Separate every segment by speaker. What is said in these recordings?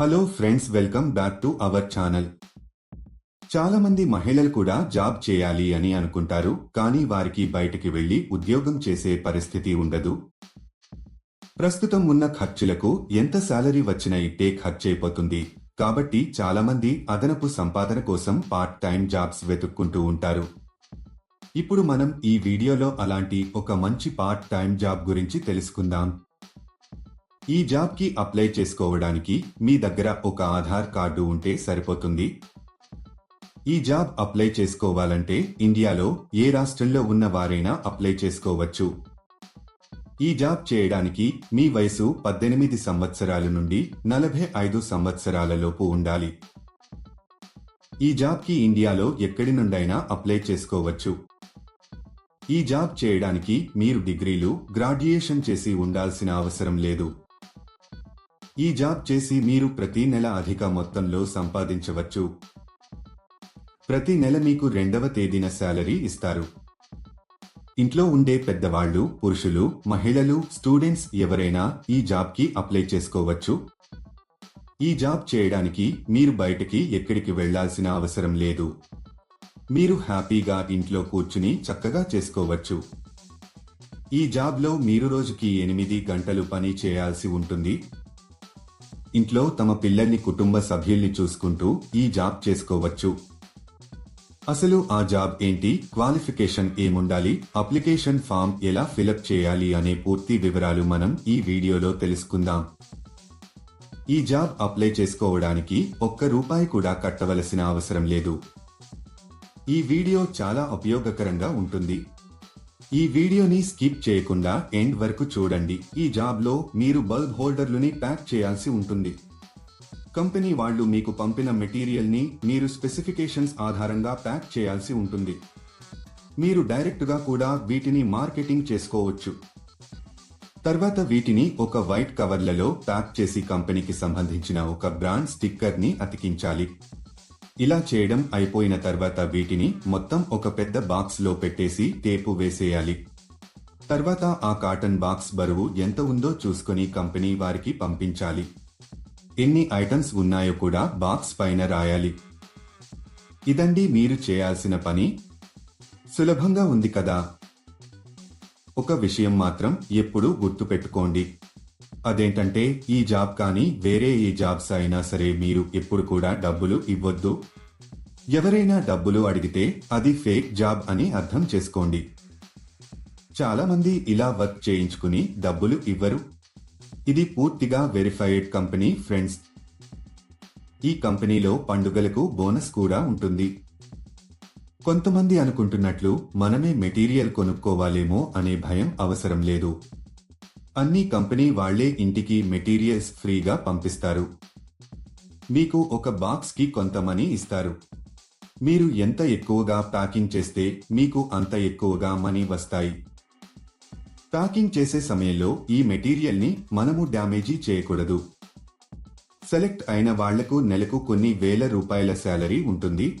Speaker 1: Hello friends welcome back to our channel చాలా మంది మహిళలు కూడా జాబ్ చేయాలి అని అనుకుంటారు కానీ వారికి బయటికి వెళ్ళి ఉద్యోగం చేసే పరిస్థితి ఉండదు. ప్రస్తుతం ఉన్న ఖర్చులకు ఎంత శాలరీ వచ్చినా ఇట్టే ఖర్చైపోతుంది కాబట్టి చాలామంది అదనపు సంపాదన కోసం పార్ట్ టైం జాబ్స్ వెతుక్కుంటూ ఉంటారు. ఇప్పుడు మనం ఈ వీడియోలో అలాంటి ఒక మంచి పార్ట్ టైం జాబ్ గురించి తెలుసుకుందాం. ఈ జాబ్కి అప్లై చేసుకోవడానికి మీ దగ్గర ఒక ఆధార్ కార్డు ఉంటే సరిపోతుంది. ఈ జాబ్ అప్లై చేసుకోవాలంటే ఇండియాలో ఏ రాష్ట్రంలో ఉన్న వారైనా అప్లై చేసుకోవచ్చు. ఈ జాబ్ చేయడానికి మీ వయసు పద్దెనిమిది సంవత్సరాల నుండి నలభై ఐదు సంవత్సరాలలోపు ఉండాలి. ఈ జాబ్కి ఇండియాలో ఎక్కడి నుండైనా అప్లై చేసుకోవచ్చు. ఈ జాబ్ చేయడానికి మీరు డిగ్రీలు గ్రాడ్యుయేషన్ చేసి ఉండాల్సిన అవసరం లేదు. ఈ జాబ్ చేసి మీరు ప్రతి నెల అధిక మొత్తంలో సంపాదించవచ్చు. ప్రతి నెల మీకు రెండవ తేదీన శాలరీ ఇస్తారు. ఇంట్లో ఉండే పెద్దవాళ్ళు పురుషులు మహిళలు స్టూడెంట్స్ ఎవరైనా ఈ జాబ్కి అప్లై చేసుకోవచ్చు. ఈ జాబ్ చేయడానికి మీరు బయటికి ఎక్కడికి వెళ్ళాల్సిన అవసరం లేదు. మీరు హ్యాపీగా ఇంట్లో కూర్చుని చక్కగా చేసుకోవచ్చు. ఈ జాబ్లో మీరు రోజుకి ఎనిమిది గంటలు పని చేయాల్సి ఉంటుంది. ఇంట్లో తమ పిల్లల్ని కుటుంబ సభ్యుల్ని చూసుకుంటూ ఈ జాబ్ చేసుకోవచ్చు. అసలు ఆ జాబ్ ఏంటి? క్వాలిఫికేషన్ ఏముండాలి? అప్లికేషన్ ఫామ్ ఎలా ఫిలప్ చేయాలి అనే పూర్తి వివరాలు మనం ఈ వీడియోలో తెలుసుకుందాం. ఈ జాబ్ అప్లై చేసుకోవడానికి ఒక్క రూపాయి కూడా కట్టవలసిన అవసరం లేదు. ఈ వీడియో చాలా ఉపయోగకరంగా ఉంటుంది. ఈ వీడియోని స్కిప్ చేయకుండా ఎండ్ వరకు చూడండి. ఈ జాబ్లో మీరు బల్బ్ హోల్డర్లని ప్యాక్ చేయాల్సి ఉంటుంది. కంపెనీ వాళ్ళు మీకు పంపిన మెటీరియల్ని మీరు స్పెసిఫికేషన్స్ ఆధారంగా ప్యాక్ చేయాల్సి ఉంటుంది. మీరు డైరెక్ట్గా కూడా వీటిని మార్కెటింగ్ చేసుకోవచ్చు. తర్వాత వీటిని ఒక వైట్ కవర్లలో ప్యాక్ చేసి కంపెనీకి సంబంధించిన ఒక బ్రాండ్ స్టిక్కర్ని అతికించాలి. ఇలా చేయడం అయిపోయిన తర్వాత వీటిని మొత్తం ఒక పెద్ద బాక్స్లో పెట్టేసి టేపు వేసేయాలి. తర్వాత ఆ కాటన్ బాక్స్ బరువు ఎంత ఉందో చూసుకుని కంపెనీ వారికి పంపించాలి. ఎన్ని ఐటమ్స్ ఉన్నాయో కూడా బాక్స్ పైన రాయాలి. ఇదండి మీరు చేయాల్సిన పని. సులభంగా ఉంది కదా. ఒక విషయం మాత్రం ఎప్పుడూ గుర్తుపెట్టుకోండి. అదేంటంటే ఈ జాబ్ కానీ వేరే ఏ జాబ్స్ అయినా సరే మీరు ఎప్పుడు కూడా డబ్బులు ఇవ్వద్దు. ఎవరైనా డబ్బులు అడిగితే అది ఫేక్ జాబ్ అని అర్థం చేసుకోండి. చాలా మంది ఇలా వర్క్ చేయించుకుని డబ్బులు ఇవ్వరు. ఇది పూర్తిగా వెరిఫైడ్ కంపెనీ ఫ్రెండ్స్. ఈ కంపెనీలో పండుగలకు బోనస్ కూడా ఉంటుంది. కొంతమంది అనుకుంటున్నట్లు మనమే మెటీరియల్ కొనుక్కోవాలేమో అనే భయం అవసరం లేదు. అన్ని కంపెనీ వాళ్ళే ఇంటికి మెటీరియల్స్ ఫ్రీగా పంపిస్తారు. మీకు ఒక బాక్స్కి కొంత మనీ ఇస్తారు. మీరు ఎంత ఎక్కువగా ప్యాకింగ్ చేస్తే మీకు అంత ఎక్కువగా మనీ వస్తాయి. ప్యాకింగ్ చేసే సమయంలో ఈ మెటీరియల్ని మనము డ్యామేజీ చేయకూడదు. సెలెక్ట్ అయిన వాళ్ళకు నెలకు కొన్ని వేల రూపాయల శాలరీ ఉంటుంది.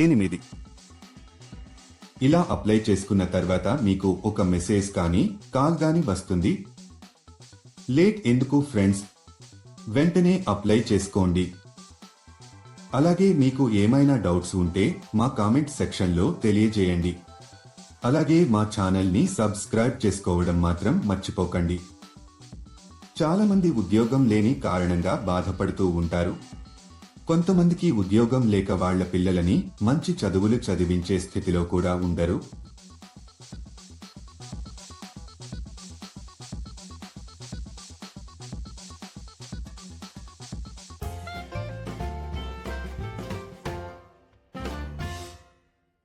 Speaker 1: ఎనిమిది ఇలా అప్లై చేసుకున్న తర్వాత మీకు ఒక మెసేజ్ కానీ కాల్ కానీ వస్తుంది. లేట్ ఎందుకు ఫ్రెండ్స్? వెంటనే అప్లై చేసుకోండి. అలాగే మీకు ఏమైనా డౌట్స్ ఉంటే మా కామెంట్ సెక్షన్లో తెలియజేయండి. అలాగే మా ఛానల్ని సబ్స్క్రైబ్ చేసుకోవడం మాత్రం మర్చిపోకండి. చాలామంది ఉద్యోగం లేని కారణంగా బాధపడుతూ ఉంటారు. కొంతమందికి ఉద్యోగం లేక వాళ్ళ పిల్లలని మంచి చదువులు చదివించే స్థితిలో కూడా ఉండరు.